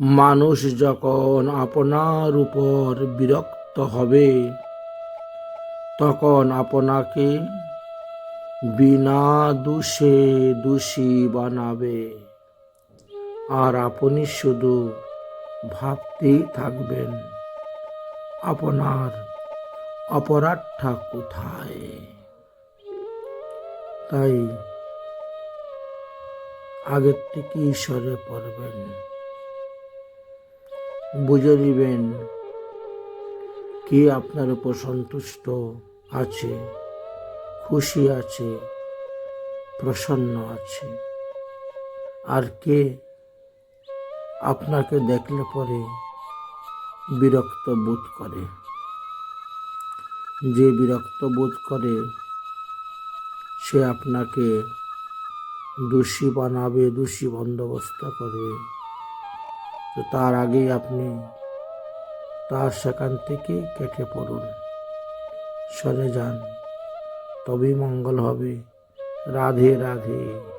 মানুষ যখন আপনার উপর বিরক্ত হবে, তখন আপনাকে বিনা দোষে দোষী বানাবে। আর আপনি শুধু ভাবতেই থাকবেন, আপনার অপরাধটা কোথায়? তাই আগের থেকে ঈশ্বরে পড়বেন। বুঝে নিবেন কে আপনার উপর সন্তুষ্ট আছে, খুশি আছে, প্রসন্ন আছে। আর কে আপনাকে দেখলে পরে বিরক্ত বোধ করে। যে বিরক্ত বোধ করে, সে আপনাকে দোষী বানাবে, দোষী বন্দোবস্ত করবে। তো তার আগেই আপনি তার সেখান থেকে কেটে পড়ুন। সরে যান, তবেই মঙ্গল হবে। রাধে রাধে।